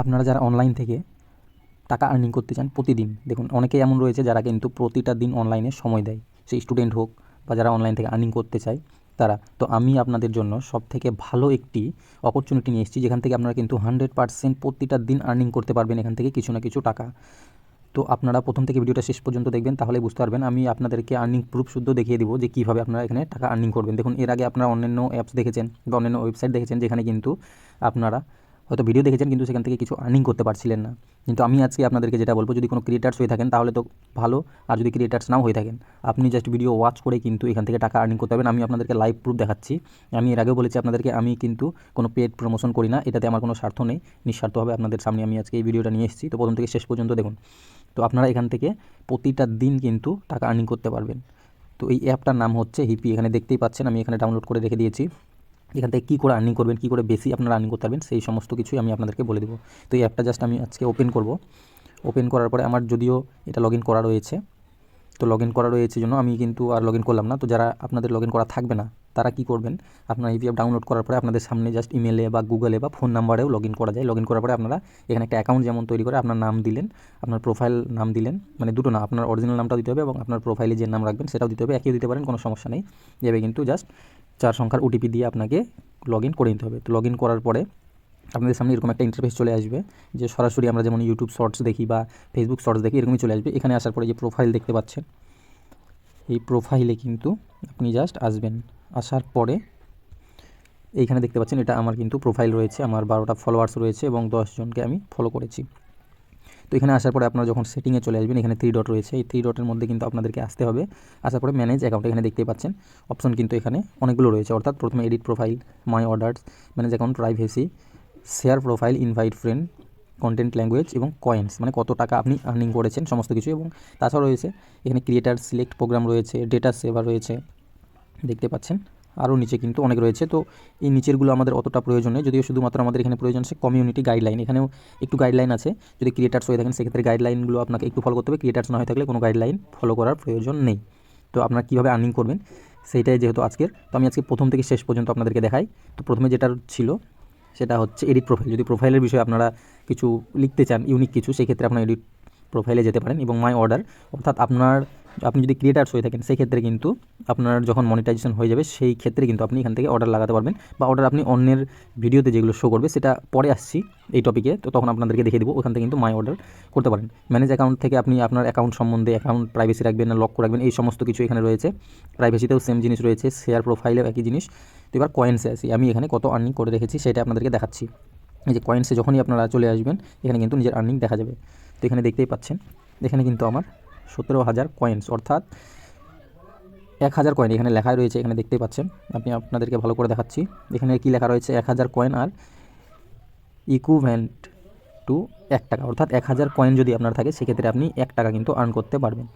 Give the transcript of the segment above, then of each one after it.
আপনারা যারা অনলাইন থেকে টাকা আর্নিং করতে চান প্রতিদিন, দেখুন, অনেকেই এমন রয়েছে যারা কিন্তু প্রতিটা দিন অনলাইনে সময় দেয়। সেই স্টুডেন্ট হোক বা যারা অনলাইন থেকে আর্নিং করতে চায়, তারা। তো আমি আপনাদের জন্য সব থেকে ভালো একটি অপরচুনিটি নিয়ে এসেছি, যেখান থেকে আপনারা কিন্তু হান্ড্রেড পার্সেন্ট প্রতিটা দিন আর্নিং করতে পারবেন এখান থেকে কিছু না কিছু টাকা। তো আপনারা প্রথম থেকে ভিডিওটা শেষ পর্যন্ত দেখবেন তাহলে বুঝতে পারবেন। আমি আপনাদেরকে আর্নিং প্রুফ শুদ্ধ দেখিয়ে দিব যে কীভাবে আপনারা এখানে টাকা আর্নিং করবেন। দেখুন, এর আগে আপনারা অন্যান্য অ্যাপস দেখেছেন বা অন্যান্য ওয়েবসাইট দেখেছেন, যেখানে কিন্তু আপনারা হয়তো ভিডিও দেখেছেন, কিন্তু সেখান থেকে কিছু আর্নিং করতে পারছিলেন না। কিন্তু আমি আজকে আপনাদেরকে যেটা বলব, যদি কোনো ক্রিয়েটার্স হয়ে থাকেন, তাহলে তো ভালো। আর যদি ক্রিয়েটার্স নাও হয়ে থাকেন, আপনি জাস্ট ভিডিও ওয়াচ করে কিন্তু এখান থেকে টাকা আর্নিং করতে পারবেন। আমি আপনাদেরকে লাইভ প্রুফ দেখাচ্ছি। আমি এর আগেও বলেছি আপনাদেরকে, আমি কিন্তু কোনো পেড প্রমোশন করি না। এটাতে আমার কোনো স্বার্থ নেই। নিঃস্বার্থভাবে আপনাদের সামনে আমি আজকে এই ভিডিওটা নিয়ে এসেছি। তো প্রথম থেকে শেষ পর্যন্ত দেখুন। তো আপনারা এখান থেকে প্রতিটা দিন কিন্তু টাকা আর্নিং করতে পারবেন। তো এই অ্যাপটার নাম হচ্ছে হিপি এখানে দেখতেই পাচ্ছেন, আমি এখানে ডাউনলোড করে রেখে দিয়েছি। এখান থেকে কী করে আর্নিং করবেন, কী করে বেশি আপনারা আর্নিং করতে পারবেন, সেই সমস্ত কিছুই আমি আপনাদেরকে বলে দেবো। তো এই অ্যাপটা জাস্ট আমি আজকে ওপেন করব। ওপেন করার পরে আমার যদিও এটা লগ করা রয়েছে, তো লগ করা রয়েছে জন্য আমি কিন্তু আর লগ করলাম না। তো যারা আপনাদের লগ করা থাকবে না, তারা কী করবেন, আপনার অ্যাপ ডাউনলোড করার পরে আপনাদের সামনে জাস্ট ইমেলে বা গুগলে বা ফোন নাম্বারেও লগ করা যায়। লগ করার পরে আপনারা এখানে একটা অ্যাকাউন্ট যেমন তৈরি করে আপনার নাম দিলেন, আপনার প্রোফাইল নাম দিলেন মানে দুটো না, আপনার অরিজিনাল নামটাও দিতে হবে এবং আপনার প্রোফাইলে যে নাম রাখবেন সেটাও দিতে হবে। একই দিতে পারেন, কোনো সমস্যা নেই। এভাবে কিন্তু জাস্ট চার সংখ্যার ওটিপি দিয়ে আপনাকে লগ ইন করে নিতে হবে। তো লগ ইন করার পরে আপনাদের সামনে এরকম একটা ইন্টারফেস চলে আসবে, যে সরাসরি আমরা যেমন ইউটিউব শর্টস দেখি বা ফেসবুক শর্টস দেখি, এরকমই চলে আসবে। এখানে আসার পরে যে প্রোফাইল দেখতে পাচ্ছেন, এই প্রোফাইলে কিন্তু আপনি জাস্ট আসবেন। আসার পরে এইখানে দেখতে পাচ্ছেন এটা আমার কিন্তু প্রোফাইল রয়েছে, আমার বারোটা ফলোয়ার্স রয়েছে এবং দশজনকে আমি ফলো করেছি। তো এখানে আসার পরে আপনারা যখন সেটিংয়ে চলে আসবেন, এখানে থ্রি ডট রয়েছে। এই থ্রি ডটের মধ্যে কিন্তু আপনাদেরকে আসতে হবে। আসার পরে ম্যানেজ অ্যাকাউন্ট এখানে দেখতে পাচ্ছেন অপশন কিন্তু এখানে অনেকগুলো রয়েছে। অর্থাৎ প্রথমে edit profile my orders manage account privacy share profile invite friend content language এবং কয়েন্স মানে কত টাকা আপনি আর্নিং করেছেন, সমস্ত কিছু। এবং তাছাড়াও রয়েছে, এখানে ক্রিয়েটার সিলেক্ট প্রোগ্রাম রয়েছে ডেটা সেভার রয়েছে, দেখতে পাচ্ছেন। আরও নিচে কিন্তু অনেক রয়েছে। তো এই নিচেরগুলো আমাদের অতটা প্রয়োজন নেই যদিও শুধুমাত্র আমাদের এখানে প্রয়োজন আছে কমিউনিটি গাইডলাইন এখানেও একটু গাইডলাইন আছে। যদি ক্রিয়েটার্স হয়ে থাকেন, সেক্ষেত্রে গাইডলাইনগুলো আপনাকে একটু ফলো করতে হবে। ক্রিয়েটার্স না হয়ে থাকলে কোনো গাইডলাইন ফলো করার প্রয়োজন নেই। তো আপনারা কীভাবে আর্নিং করবেন, সেইটাই যেহেতু আজকের। তো আমি আজকে প্রথম থেকে শেষ পর্যন্ত আপনাদেরকে দেখাই। তো প্রথমে যেটা ছিল, সেটা হচ্ছে এডিট প্রোফাইল যদি প্রোফাইলের বিষয়ে আপনারা কিছু লিখতে চান ইউনিক কিছু, সেক্ষেত্রে আপনার এডিট প্রোফাইলে যেতে পারেন এবং মাই অর্ডার অর্থাৎ আপনার আপনি যদি ক্রিয়েটার্স হয়ে থাকেন সেই ক্ষেত্রে কিন্তু আপনার যখন মনিটাইজেশন হয়ে যাবে, সেই ক্ষেত্রে কিন্তু আপনি এখান থেকে অর্ডার লাগাতে পারবেন বা অর্ডার আপনি অন্যের ভিডিওতে যেগুলো শো করবে, সেটা পরে আসছি এই টপিকে তো তখন আপনাদেরকে দেখিয়ে দেবো, ওখান থেকে কিন্তু মাই অর্ডার করতে পারেন। ম্যানেজ অ্যাকাউন্ট থেকে আপনি আপনার অ্যাকাউন্ট সম্বন্ধে অ্যাকাউন্ট প্রাইভেসি রাখবেন না লক রাখবেন, এই সমস্ত কিছু এখানে রয়েছে। প্রাইভেসিতেও সেম জিনিস রয়েছে শেয়ার প্রোফাইলেও একই জিনিস। তো এবার কয়েন্সে আসি, আমি এখানে কত আর্নিং করে রেখেছি সেটা আপনাদেরকে দেখাচ্ছি। এই যে কয়েন্সে যখনই আপনারা চলে আসবেন, এখানে কিন্তু নিজের আর্নিং দেখা যাবে। তো এখানে দেখতেই পাচ্ছেন, এখানে কিন্তু আমার সতেরো হাজার কয়েন্স অর্থাৎ এক হাজার কয়েন এখানে লেখা রয়েছে, এখানে দেখতেই পাচ্ছেন। আমি আপনাদেরকে ভালো করে দেখাচ্ছি। এখানে কি লেখা রয়েছে? এক হাজার কয়েন আর ইকুভেন্ট টু এক টাকা, অর্থাৎ এক হাজার কয়েন যদি আপনার থাকে, সেক্ষেত্রে আপনি এক টাকা কিন্তু আর্ন করতে পারবেন।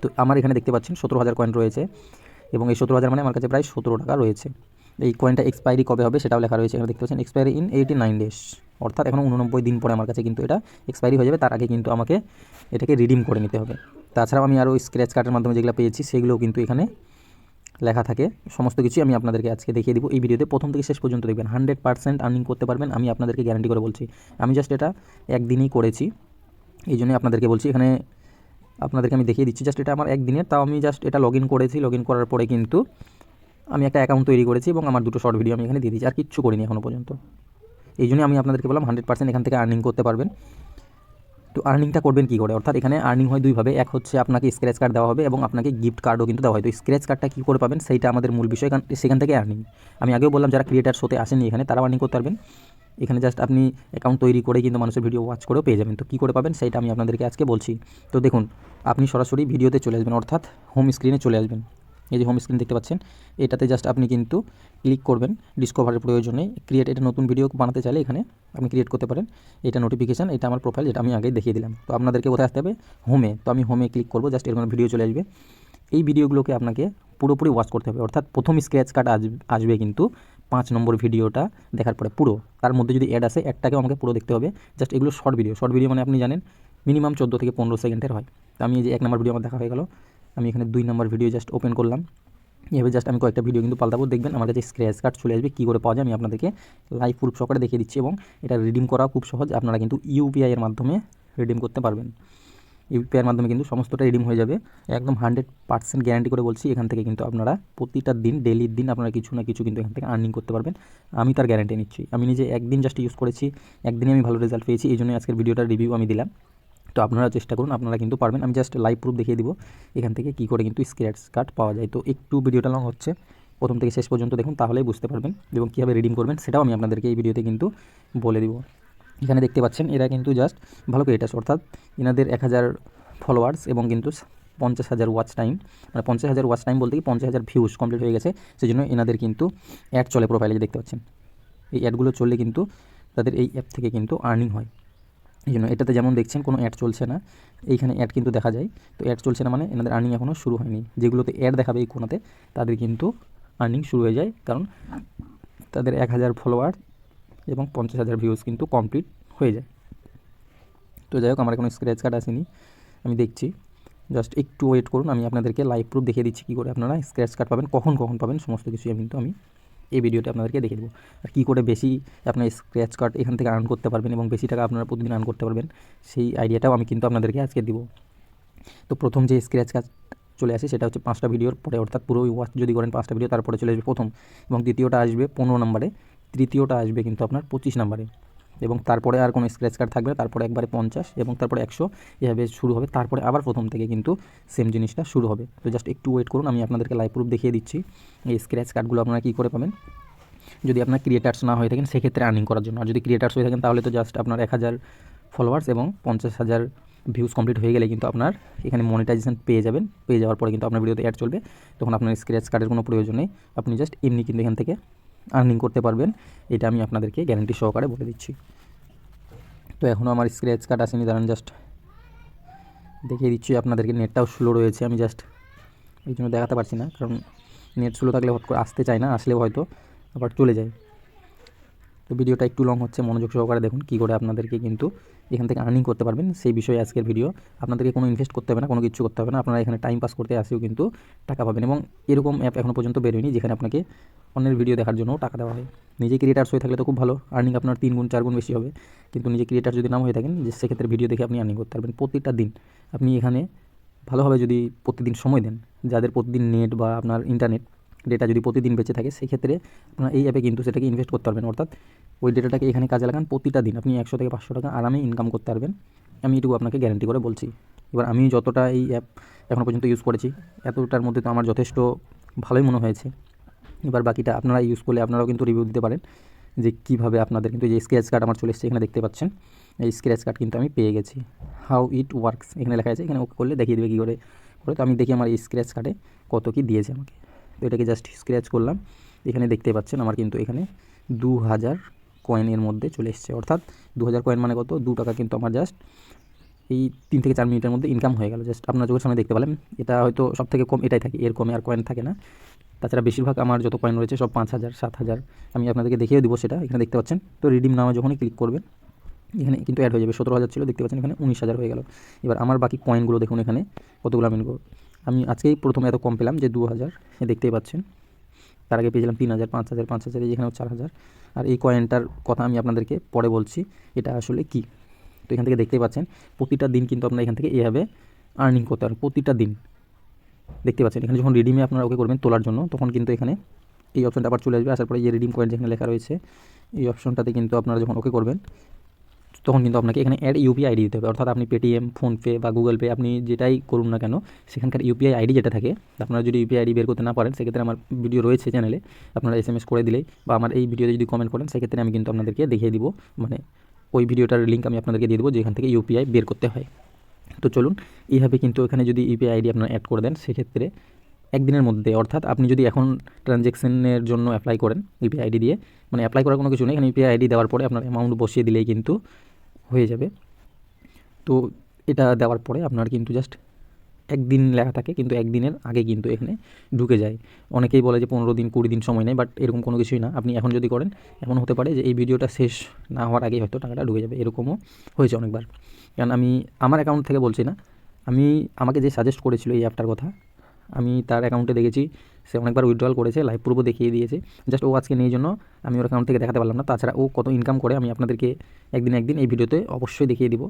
তো আমার এখানে দেখতে পাচ্ছেন, সতেরো হাজার কয়েন রয়েছে এবং এই সতেরো হাজার মানে আমার কাছে প্রায় সতেরো টাকা রয়েছে। এই কয়েনটা এক্সপায়ারি কবে হবে সেটাও লেখা রয়েছে এখানে দেখতে পাচ্ছেন। Expiry in eighty nine days অর্থাৎ এখন উননব্বই দিন পরে আমার কাছে কিন্তু এটা এক্সপায়ারি হয়ে যাবে। তার আগে কিন্তু আমাকে এটাকে রিডিম করে নিতে হবে। তাছাড়াও আমি আরও স্ক্র্যাচ কার্ডের মাধ্যমে যেগুলো পেয়েছি সেগুলোও কিন্তু এখানে লেখা থাকে। সমস্ত কিছুই আমি আপনাদেরকে আজকে দেখিয়ে দিব এই ভিডিওতে। প্রথম থেকে শেষ পর্যন্ত দেখবেন। হান্ড্রেড পার্সেন্ট আর্নিং করতে পারবেন। আমি আপনাদেরকে গ্যারান্টি করে বলছি। আমি জাস্ট এটা একদিনই করেছি। এই জন্যই আপনাদেরকে বলছি এখানে আপনাদেরকে আমি দেখিয়ে দিচ্ছি। জাস্ট এটা আমার একদিনের। তাও আমি জাস্ট এটা লগ ইন করেছি। লগ ইন করার পরে কিন্তু আমি একটা অ্যাকাউন্ট তৈরি করেছি এবং আমার দুটো শর্ট ভিডিও আমি এখানে দিয়ে দিচ্ছি আর কিচ্ছু করিনি এখনও পর্যন্ত। এই জন্যই আমি আপনাদেরকে বললাম হান্ড্রেড পার্সেন্ট এখান থেকে আর্নিং করতে পারবেন। তো আর্নিংটা করবেন কী করে? অর্থাৎ এখানে আর্নিং হয় দুইভাবে এক হচ্ছে আপনাকে স্ক্র্যাচ কার্ড দেওয়া হবে এবং আপনাকে গিফট কার্ডও কিন্তু দেওয়া হয়। তো স্ক্র্যাচ কার্ডটা কী করে পাবেন? সেইটা আমাদের মূল বিষয়। সেখান থেকে আর্নিং আমি আগেও বললাম, যারা ক্রিয়েটার শোতে আসেনি এখানে তারা আর্নিং করতে পারবেন। এখানে জাস্ট আপনি অ্যাকাউন্ট তৈরি করে কিন্তু মানুষের ভিডিও ওয়াচ করেও পেয়ে যাবেন। তো কী করে পাবেন? সেইটা আমি আপনাদেরকে আজকে বলছি। তো দেখুন, আপনি সরাসরি ভিডিওতে চলে আসবেন, অর্থাৎ হোম স্ক্রিনে চলে আসবেন। এই যে হোম স্ক্রিন দেখতে পাচ্ছেন, এটাতে জাস্ট আপনি কিন্তু ক্লিক করবেন ডিসকভারের প্রয়োজনে ক্রিয়েট এটা নতুন ভিডিও বানাতে চাইলে এখানে আপনি ক্রিয়েট করতে পারেন। এটা নোটিফিকেশান এটা আমার প্রোফাইল যেটা আমি আগেই দেখিয়ে দিলাম। তো আপনাদেরকে কোথায় আসতে হবে? হোমে তো আমি হোমে ক্লিক করব জাস্ট এরকম ভিডিও চলে আসবে। এই ভিডিওগুলোকে আপনাকে পুরোপুরি ওয়াচ করতে হবে। অর্থাৎ প্রথম স্ক্র্যাচ কার্ড আসবে কিন্তু পাঁচ নম্বর ভিডিওটা দেখার পরে, পুরো। তার মধ্যে যদি অ্যাড আসে অ্যাডটাকেও আমাকে পুরো দেখতে হবে। জাস্ট এগুলো শর্ট ভিডিও শর্ট ভিডিও মানে আপনি জানেন মিনিমাম চোদ্দ থেকে পনেরো সেকেন্ডের হয়। তো আমি এই যে এক নম্বর ভিডিও আমার দেখা হয়ে গেল। আমি এখানে দুই নম্বর ভিডিও জাস্ট ওপেন করলাম। এভাবে জাস্ট আমি কয়েকটা ভিডিও কিন্তু পাল্টাবো। দেখবেন আমার কাছে স্ক্র্যাচ কার্ড চলে আসবে। কী করে পাওয়া যায় আমি আপনাদেরকে লাইভ প্রুফ সহকারে দেখিয়ে দিচ্ছি এবং এটা রিডিম করা খুব সহজ। আপনারা কিন্তু ইউপিআইয়ের মাধ্যমে রিডিম করতে পারবেন। ইউপিআইয়ের মাধ্যমে কিন্তু সমস্তটা রিডিম হয়ে যাবে। একদম হান্ড্রেড পার্সেন্ট গ্যারান্টি করে বলছি, এখান থেকে কিন্তু আপনারা প্রতিটা দিন ডেলির দিন আপনারা কিছু না কিছু কিন্তু এখান থেকে আর্নিং করতে পারবেন। আমি তার গ্যারান্টি নিচ্ছি। আমি নিজে একদিন জাস্ট ইউজ করেছি। একদিনে আমি ভালো রেজাল্ট পেয়েছি। এই জন্য আজকের ভিডিওটার রিভিউ আমি দিলাম। তো আপনারা চেষ্টা করুন, আপনারা কিন্তু পারবেন। আমি জাস্ট লাইভ প্রুফ দেখিয়ে দিব এখান থেকে কী করে কিন্তু স্ক্র্যাচ কার্ড পাওয়া যায়। তো একটু ভিডিওটা লং হচ্ছে, প্রথম থেকে শেষ পর্যন্ত দেখুন, তাহলেই বুঝতে পারবেন এবং কীভাবে রিডিম করবেন, সেটাও আমি আপনাদেরকে এই ভিডিওতে কিন্তু বলে দিব। এখানে দেখতে পাচ্ছেন, এরা কিন্তু জাস্ট ভালো ক্রিয়েটার্স অর্থাৎ এনাদের এক হাজার ফলোয়ার্স এবং কিন্তু পঞ্চাশ হাজার ওয়াচ টাইম মানে পঞ্চাশ হাজার ওয়াচ টাইম বলতে কি পঞ্চাশ হাজার ভিউজ কমপ্লিট হয়ে গেছে সেই জন্য এনাদের কিন্তু অ্যাড চলে প্রোফাইলে দেখতে পাচ্ছেন। এই অ্যাডগুলো চললে কিন্তু তাদের এই অ্যাপ থেকে কিন্তু আর্নিং হয়। এই জন্য এটাতে যেমন দেখছেন, কোনো অ্যাড চলছে না। এইখানে অ্যাড কিন্তু দেখা যায়। তো অ্যাড চলছে না মানে এনাদের আর্নিং এখনও শুরু হয়নি। যেগুলোতে অ্যাড দেখাবে এই কোনাতে তাদের কিন্তু আর্নিং শুরু হয়ে যায়। কারণ তাদের এক হাজার ফলোয়ার এবং পঞ্চাশ হাজার ভিউজ কিন্তু কমপ্লিট হয়ে যায়। তো যাই হোক, আমার কোনো স্ক্র্যাচ কার্ড আসেনি। আমি দেখছি। জাস্ট একটু ওয়েট করুন। আমি আপনাদেরকে লাইভ প্রুফ দেখিয়ে দিচ্ছি কী করে আপনারা স্ক্র্যাচ কার্ড পাবেন, কখন কখন পাবেন, সমস্ত কিছু কিন্তু আমি এই ভিডিওটি আপনাদেরকে দেখে দেবো। আর কী করে বেশি আপনার স্ক্র্যাচ কার্ড এখান থেকে আর্ন করতে পারবেন এবং বেশি টাকা আপনারা প্রতিদিন আর্ন করতে পারবেন, সেই আইডিয়াটাও আমি কিন্তু আপনাদেরকে আজকে দিব। তো প্রথম যে স্ক্র্যাচ কার্ড চলে আসে সেটা হচ্ছে পাঁচটা ভিডিওর পরে, অর্থাৎ পুরো ওয়াচ যদি করেন পাঁচটা ভিডিও তারপরে চলে আসবে প্রথম এবং দ্বিতীয়টা আসবে পনেরো নম্বরে। তৃতীয়টা আসবে কিন্তু আপনার পঁচিশ নম্বরে। এবং তারপরে আর কোনো স্ক্র্যাচ কার্ড থাকবে তারপরে একবারে পঞ্চাশ এবং তারপরে একশো এভাবে শুরু হবে। তারপরে আবার প্রথম থেকে কিন্তু সেম জিনিসটা শুরু হবে। তো জাস্ট একটু ওয়েট করুন, আমি আপনাদেরকে লাইভ প্রুফ দেখিয়ে দিচ্ছি। এই স্ক্র্যাচ কার্ডগুলো আপনারা কী করে পাবেন? যদি আপনার ক্রিয়েটার্স না হয়ে থাকেন, সেক্ষেত্রে আর্নিং করার জন্য। আর যদি ক্রিয়েটার্স হয়ে থাকেন, তাহলে তো জাস্ট আপনার এক হাজার ফলোয়ার্স এবং পঞ্চাশ হাজার ভিউজ কমপ্লিট হয়ে গেলে কিন্তু আপনার এখানে মনিটাইজেশন পেয়ে যাবেন। পেয়ে যাওয়ার পরে কিন্তু আপনার ভিডিওতে অ্যাড চলবে। তখন আপনার স্ক্র্যাচ কার্ডের কোনো প্রয়োজন নেই। আপনি জাস্ট এমনি কিন্তু এখান থেকে আর্নিং করতে পারবেন, এটা আমি আপনাদেরকে গ্যারান্টি সহকারে বলে দিচ্ছি। তো এখনও আমার স্ক্র্যাচ কার্ড আসেনি, দাঁড়ান জাস্ট দেখিয়ে দিচ্ছি, আপনাদেরকে নেটটাও স্লো রয়েছে, আমি জাস্ট এই জন্য দেখাতে পারছি না, কারণ নেট স্লো থাকলে হট করে আসতে চায় না, আসলেও হয়তো আবার চলে যায়। তো ভিডিওটা একটু লং হচ্ছে, মনোযোগ সহকারে দেখুন কী করে আপনাদেরকে কিন্তু এখান থেকে আর্নিং করতে পারবেন, সেই বিষয়ে আজকের ভিডিও আপনাদেরকে কোনো ইনভেস্ট করতে হবে না, কোনো কিছু করতে হবে না, আপনারা এখানে টাইম পাস করতে আসেও কিন্তু টাকা পাবেন এবং এরকম অ্যাপ এখনও পর্যন্ত বেরোয়নি, যেখানে আপনাকে অন্যের ভিডিও দেখার জন্য টাকা দেওয়া হয়। নিজে ক্রিয়েটার্স হয়ে থাকলে তো খুব ভালো আর্নিং আপনার তিন গুণ, চার গুণ বেশি হবে। কিন্তু নিজে ক্রিয়েটার যদি নাম হয়ে থাকেন, যে সেক্ষেত্রে ভিডিও দেখে আপনি আর্নিং করতে পারবেন। প্রতিটা দিন আপনি এখানে ভালোভাবে যদি প্রতিদিন সময় দেন, যাদের প্রতিদিন নেট বা আপনার ইন্টারনেট ডেটা যদি প্রতিদিন বেঁচে থাকে, সেক্ষেত্রে আপনার এই অ্যাপে কিন্তু সেটাকে ইনভেস্ট করতে পারবেন। অর্থাৎ ওই ডেটাটাকে এখানে কাজে লাগান, প্রতিটা দিন আপনি একশো থেকে পাঁচশো টাকা আরামে ইনকাম করতে পারবেন। আমি এটুকু আপনাকে গ্যারান্টি করে বলছি। এবার আমি যতটা এই অ্যাপ এখনও পর্যন্ত ইউজ করেছি, এতটার মধ্যে তো আমার যথেষ্ট ভালোই মনে হয়েছে। এবার বাকিটা আপনারা ইউজ করলে আপনারাও কিন্তু রিভিউ দিতে পারেন যে কীভাবে আপনাদের কিন্তু যে স্ক্র্যাচ কার্ড আমার চলে এসেছে, এখানে দেখতে পাচ্ছেন। এই স্ক্র্যাচ কার্ড কিন্তু আমি পেয়ে গেছি। হাউ ইট ওয়ার্কস এখানে লেখা আছে, এখানে ওকে করলে দেখিয়ে দেবে কী করে করে তো আমি দেখি আমার এই স্ক্র্যাচ কার্ডে কত কী দিয়েছে আমাকে। তো এটাকে জাস্ট স্ক্র্যাচ করলাম, এখানে দেখতে পাচ্ছেন আমার কিন্তু এখানে দু হাজার কয়েনের মধ্যে চলে এসছে। অর্থাৎ দু হাজার কয়েন মানে কত? দু টাকা কিন্তু আমার জাস্ট এই তিন থেকে চার মিনিটের মধ্যে ইনকাম হয়ে গেল। জাস্ট আপনার চোখের সামনে দেখতে পেলেন, এটা হয়তো সব থেকে কম এটাই থাকে, এর কমে আর কয়েন থাকে না। তাছাড়া বেশিরভাগ আমার যত কয়েন রয়েছে সব পাঁচ হাজার, সাত হাজার আমি আপনাদেরকে দেখিয়ে দেবো সেটা, এখানে দেখতে পাচ্ছেন। তো রিডিম নামে যখনই ক্লিক করবেন, এখানে কিন্তু অ্যাড হয়ে যাবে। সতেরো হাজার ছিল, দেখতে পাচ্ছেন এখানে উনিশ হাজার হয়ে গেল। এবার আমার বাকি কয়েনগুলো দেখুন এখানে, কতগুলো আমি নেব? আমি আজকেই প্রথমে এত কম পেলাম যে দু হাজার দেখতেই পাচ্ছেন। তার আগে পেয়েছিলাম তিন হাজার, পাঁচ হাজার পাঁচ হাজার এখানেও চার হাজার। আর এই কয়েনটার কথা আমি আপনাদেরকে পরে বলছি, এটা আসলে কি? তো এখান থেকে দেখতেই পাচ্ছেন, প্রতিটা দিন কিন্তু আপনারা এখান থেকে এভাবে আর্নিং করতে পারেন, প্রতিটা দিন। দেখতে পাচ্ছেন, এখানে যখন রিডিমে আপনারা ওকে করবেন তোলার জন্য, তখন কিন্তু এখানে এই অপশনটা আবার চলে আসবে। আসার পরে এই রিডিম কয়েন যেখানে লেখা রয়েছে, এই অপশনটাতে কিন্তু আপনারা যখন ওকে করবেন, তখন কিন্তু আপনাকে এখানে অ্যাড ইউপিআই আইডি দিতে হবে। অর্থাৎ আপনি পেটিএম ফোনপে বা গুগল পে আপনি যেটাই করুন না কেন, সেখানকার ইউপিআই আইডি যেটা থাকে, আপনারা যদি ইউপিআই আইডি বের করতে না পারেন, সেক্ষেত্রে আমার ভিডিও রয়েছে চ্যানেলে আপনারা এস এম এস করে দিলেই বা আমার এই ভিডিওতে যদি কমেন্ট করেন, সেক্ষেত্রে আমি কিন্তু আপনাদেরকে দেখিয়ে দিব মানে ওই ভিডিওটার লিঙ্ক আমি আপনাদেরকে দিয়ে দেবো, যেখান থেকে ইউপিআই বের করতে হয়। তো চলুন, এইভাবে কিন্তু এখানে যদি ইউপিআই আইডি আপনার অ্যাড করে দেন, সেক্ষেত্রে একদিনের মধ্যে, অর্থাৎ আপনি যদি এখন ট্রানজ্যাকশনের জন্য অ্যাপ্লাই করেন ইউপিআই আইডি দিয়ে মানে অ্যাপ্লাই করার কোনো কিছু নেই এখানে ইউপিআই আইডি দেওয়ার পরে আপনার অ্যামাউন্ট বসিয়ে দিলেই কিন্তু হয়ে যাবে। তো এটা দেওয়ার পরে আপনার কিন্তু জাস্ট একদিন লেখা থাকে, কিন্তু একদিনের আগে কিন্তু এখানে ঢুকে যায়। অনেকেই বলে যে পনেরো দিন, কুড়ি দিন সময় নেয় বাট এরকম কোনো কিছুই না। আপনি এখন যদি করেন এমন হতে পারে যে এই ভিডিওটা শেষ না হওয়ার আগেই হয়তো টাকাটা ঢুকে যাবে। এরকমও হয়েছে অনেকবার। কারণ আমি, আমার অ্যাকাউন্ট থেকে বলছি না, আমি, আমাকে যে সাজেস্ট করেছিল এই অ্যাপটার কথা, আমি তার অ্যাকাউন্টে দেখেছি, সে অনেকবার উইথড্রল করেছে লাইভ প্রুফও দেখিয়ে দিয়েছে। জাস্ট ও আজকে নেই জন্য আমি ওর অ্যাকাউন্ট থেকে দেখাতে পারলাম না। তাছাড়া ও কত ইনকাম করে, আমি আপনাদেরকে একদিন একদিন এই ভিডিওতে অবশ্যই দেখিয়ে দিব।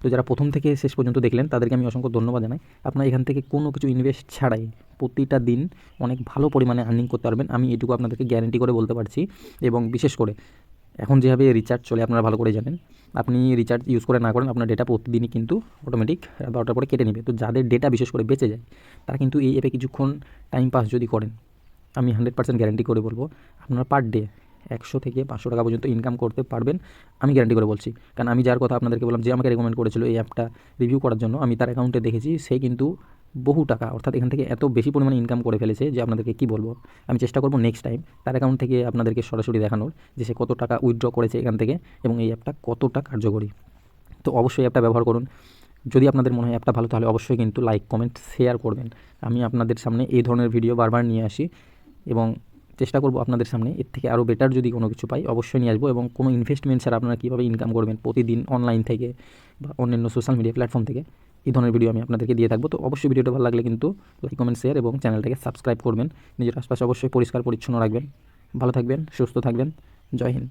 তো যারা প্রথম থেকে শেষ পর্যন্ত দেখলেন, তাদেরকে আমি অসংখ্য ধন্যবাদ জানাই। আপনারা এখান থেকে কোনো কিছু ইনভেস্ট ছাড়াই প্রতিটা দিন অনেক ভালো পরিমাণে আর্নিং করতে পারবেন। আমি এটুকু আপনাদেরকে গ্যারেন্টি করে বলতে পারছি। এবং বিশেষ করে, এখন যেভাবে রিচার্জ চলে, আপনারা ভালো করে জানেন। আপনি রিচার্জ ইউজ করে না করেন, আপনার ডেটা প্রতিদিনই কিন্তু অটোমেটিক বারোটার পরে কেটে নেবে। তো যাদের ডেটা বিশেষ করে বেঁচে যায়, তারা কিন্তু এই অ্যাপে কিছুক্ষণ টাইম পাস যদি করেন, আমি হান্ড্রেড পার্সেন্ট গ্যারান্টি করে বলব, আপনারা পার ডে একশো থেকে পাঁচশো টাকা পর্যন্ত ইনকাম করতে পারবেন, আমি গ্যারান্টি করে বলছি। কারণ আমি যার কথা আপনাদেরকে বললাম, যে আমাকে রেকমেন্ড করেছিল এই অ্যাপটা রিভিউ করার জন্য, আমি তার অ্যাকাউন্টে দেখেছি, সে কিন্তু বহু টাকা, অর্থাৎ এখান থেকে এত বেশি পরিমাণে ইনকাম করে ফেলেছে যে আপনাদেরকে কী বলব? আমি চেষ্টা করব নেক্সট টাইম তার অ্যাকাউন্ট থেকে আপনাদেরকে সরাসরি দেখানোর, যে সে কত টাকা উইথড্র করেছে এখান থেকে এবং এই অ্যাপটা কতটা কার্যকরী। তো অবশ্যই অ্যাপটা ব্যবহার করুন। যদি আপনাদের মনে হয় অ্যাপটা ভালো, তাহলে অবশ্যই কিন্তু লাইক কমেন্ট শেয়ার করবেন। আমি আপনাদের সামনে এই ধরনের ভিডিও বারবার নিয়ে আসি এবং চেষ্টা করব আপনাদের সামনে। এর থেকে আরও বেটার যদি কোনো কিছু পাই, অবশ্যই নিয়ে আসব এবং কোনো ইনভেস্টমেন্ট স্যার আপনারা কীভাবে ইনকাম করবেন প্রতিদিন অনলাইন থেকে বা অন্যান্য সোশ্যাল মিডিয়া প্ল্যাটফর্ম থেকে, এই ধরনের ভিডিও আমি আপনাদেরকে দিয়ে থাকব। তো অবশ্যই ভিডিওটা ভালো লাগলে কিন্তু লাইক কমেন্ট শেয়ার এবং চ্যানেলটাকে সাবস্ক্রাইব করবেন। নিজের আশপাশে অবশ্যই পরিষ্কার পরিচ্ছন্ন রাখবেন। ভালো থাকবেন, সুস্থ থাকবেন। জয় হিন্দ।